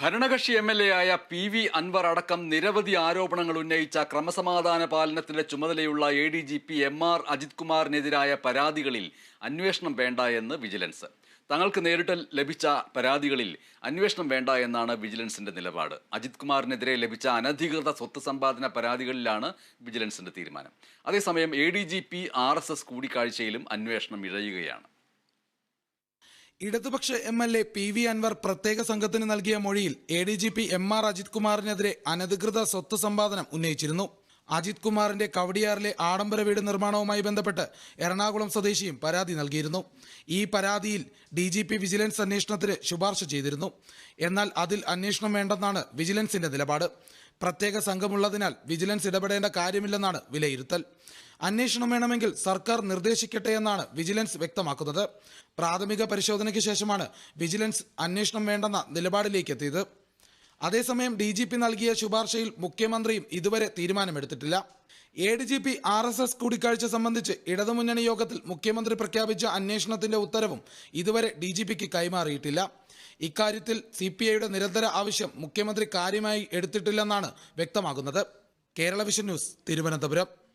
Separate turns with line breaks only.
ഭരണകക്ഷി M L A ആയ P V Anvar അടക്കം നിരവധി ആരോപണങ്ങൾ ഉന്നയിച്ച ക്രമസമാധാന പാലനത്തിന്റെ ചുമതലയുള്ള A D G P M R Ajith കുമാറിനെതിരായ പരാതികളിൽ അന്വേഷണം വേണ്ട എന്ന് വിജിലൻസ്. തങ്ങൾക്ക് നേരിട്ട് ലഭിച്ച പരാതികളിൽ അന്വേഷണം വേണ്ട എന്നാണ് വിജിലൻസിന്റെ നിലപാട്. അജിത് കുമാറിനെതിരെ ലഭിച്ച അനധികൃത സ്വത്ത് സമ്പാദന പരാതികളിലാണ് വിജിലൻസിന്റെ തീരുമാനം. അതേസമയം A D G P R S S കൂടിക്കാഴ്ചയിലും അന്വേഷണം ഇഴയുകയാണ്.
ഇടതുപക്ഷ M L A P V Anvar പ്രത്യേക സംഘത്തിന് നൽകിയ മൊഴിയിൽ A D G P M R Ajith കുമാറിനെതിരെ അനധികൃത സ്വത്ത് സമ്പാദനം ഉന്നയിച്ചിരുന്നു അജിത് കുമാറിന്റെ കവടിയാറിലെ ആഡംബര വീട് നിർമ്മാണവുമായി ബന്ധപ്പെട്ട് എറണാകുളം സ്വദേശിയും പരാതി നൽകിയിരുന്നു. ഈ പരാതിയിൽ ഡി ജി പി വിജിലൻസ് അന്വേഷണത്തിന് ശുപാർശ ചെയ്തിരുന്നു. എന്നാൽ അതിൽ അന്വേഷണം വേണ്ടെന്നാണ് വിജിലൻസിന്റെ നിലപാട്. പ്രത്യേക സംഘമുള്ളതിനാൽ വിജിലൻസ് ഇടപെടേണ്ട കാര്യമില്ലെന്നാണ് വിലയിരുത്തൽ. അന്വേഷണം വേണമെങ്കിൽ സർക്കാർ നിർദ്ദേശിക്കട്ടെ എന്നാണ് വിജിലൻസ് വ്യക്തമാക്കുന്നത്. പ്രാഥമിക പരിശോധനയ്ക്ക് ശേഷമാണ് വിജിലൻസ് അന്വേഷണം വേണ്ടെന്ന നിലപാടിലേക്ക് എത്തിയത്. അതേസമയം ഡി ജി പി നൽകിയ ശുപാർശയിൽ മുഖ്യമന്ത്രിയും ഇതുവരെ തീരുമാനമെടുത്തിട്ടില്ല. A D G P R S S കൂടിക്കാഴ്ച സംബന്ധിച്ച് ഇടതുമുന്നണി യോഗത്തിൽ മുഖ്യമന്ത്രി പ്രഖ്യാപിച്ച അന്വേഷണത്തിന്റെ ഉത്തരവും ഇതുവരെ ഡി ജി പിക്ക് കൈമാറിയിട്ടില്ല. ഇക്കാര്യത്തിൽ സി പി ഐയുടെ നിരന്തര ആവശ്യം മുഖ്യമന്ത്രി കാര്യമായി എടുത്തിട്ടില്ലെന്നാണ് വ്യക്തമാകുന്നത്. Kerala vision news Thiruvananthapuram.